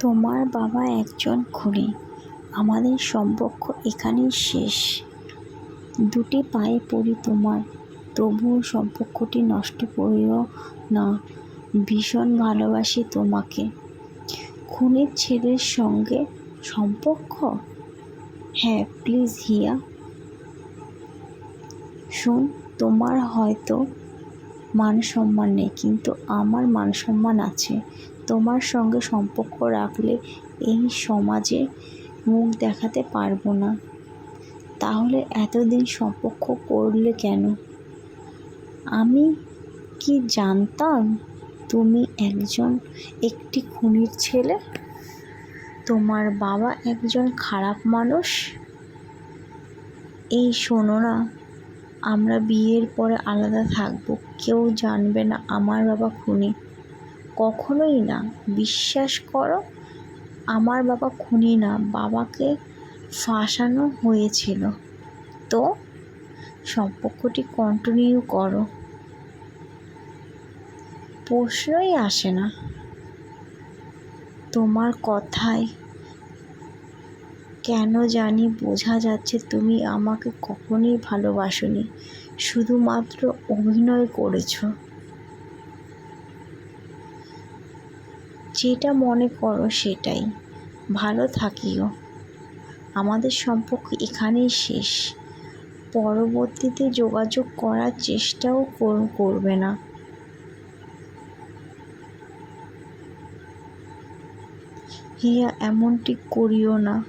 তোমার বাবা একজন খুনি। আমাদের সম্পর্ক এখানেই শেষ। দুটি পায়ে পড়ি তোমার। তবুও সম্পর্কটি নষ্ট করিও না। ভীষণ ভালোবাসি তোমাকে। খুনের ছেলের সঙ্গে সম্পর্ক? হ্যাঁ প্লিজ হিয়া। শোন, তোমার হয়তো মান সম্মান নেই, কিন্তু আমার মান সম্মান আছে। তোমার সঙ্গে সম্পর্ক রাখলে এই সমাজে মুখ দেখাতে পারব না। তাহলে এতদিন সম্পর্ক করলে কেন? আমি কি জানতাম তুমি একজন একটি খুনির ছেলে? তোমার বাবা একজন খারাপ মানুষ? এই শোনো না, আমরা বিয়ের পরে আলাদা থাকব, কেউ জানবে না আমার বাবা খুনি। কখনোই না। বিশ্বাস করো, আমার বাবা খুনি না, বাবাকে ফাঁসানো হয়েছিল। তো সম্পর্কটি কন্টিনিউ করো। প্রশ্নই আসে না। তোমার কথায় কেন জানি বোঝা যাচ্ছে তুমি আমাকে কখনোই ভালোবাসোনি, শুধুমাত্র অভিনয় করেছ। যেটা মনে করো সেটাই। ভালো থাকিও। আমাদের সম্পর্ক এখানেই শেষ। পরবর্তীতে যোগাযোগ করার চেষ্টাও করবে না। হিয়া, এমনটি করিও না।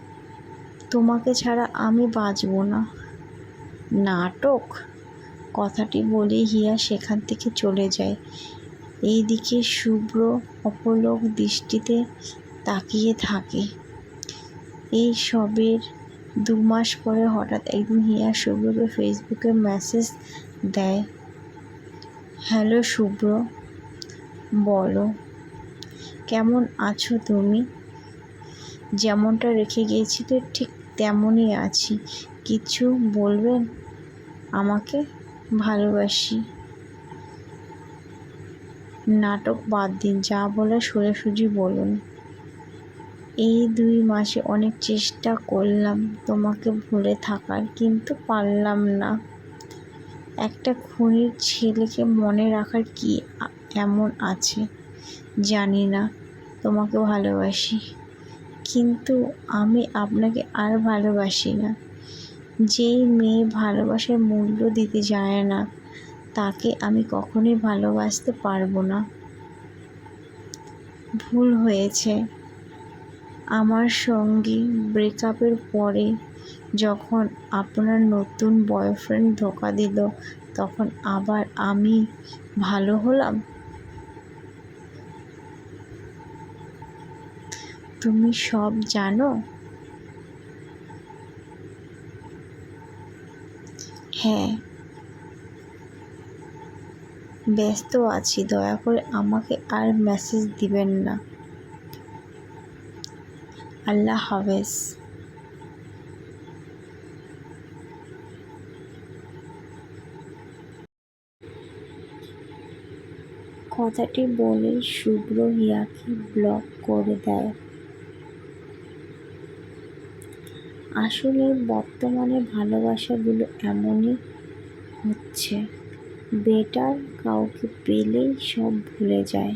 তোমাকে ছাড়া আমি বাঁচব না। নাটক? কথাটি বলে হিয়া সেখান থেকে চলে যায়। এইদিকে শুভ্র অপলক দৃষ্টিতে তাকিয়ে থাকে। এই সবের দু মাস পরে হঠাৎ একদিন হিয়া শুভ্রকে ফেসবুকে মেসেজ দেয়, হ্যালো শুভ্র, বলো, কেমন আছো তুমি? যেমনটা রেখে গিয়েছিলে ঠিক তেমনই আছি। কিছু বলবেন? আমাকে ভালোবাসি। নাটক বাদ দিন, যা বলার সোজাসুজি বলুন। এই দুই মাসে অনেক চেষ্টা করলাম তোমাকে ভুলে থাকার, কিন্তু পারলাম না। একটা খুনির ছেলেকে মনে রাখার কি এমন আছে? জানি না, তোমাকে ভালোবাসি। কিন্তু আমি আপনাকে আর ভালোবাসি না। যেই মেয়ে ভালোবাসার মূল্য দিতে জানে না তাকে আমি কখনোই ভালোবাসতে পারব না। ভুল হয়েছে। আমার সঙ্গে ব্রেকআপের পরে যখন আপনার নতুন বয়ফ্রেন্ড ধোকা দিল, তখন আবার আমি ভালো হলাম? তুমি সব জানো? হ্যাঁ ব্যস্ত আছি, দয়া করে আমাকে আর মেসেজ দিবেন না। আল্লাহ হাফেজ। কথাটি বলে শুভ্র হিয়াকে ব্লক করে দেয়। আসলে বর্তমানে ভালোবাসাগুলো এমনই হচ্ছে। বেটার কাউকে পেলেই সব ভুলে যায়।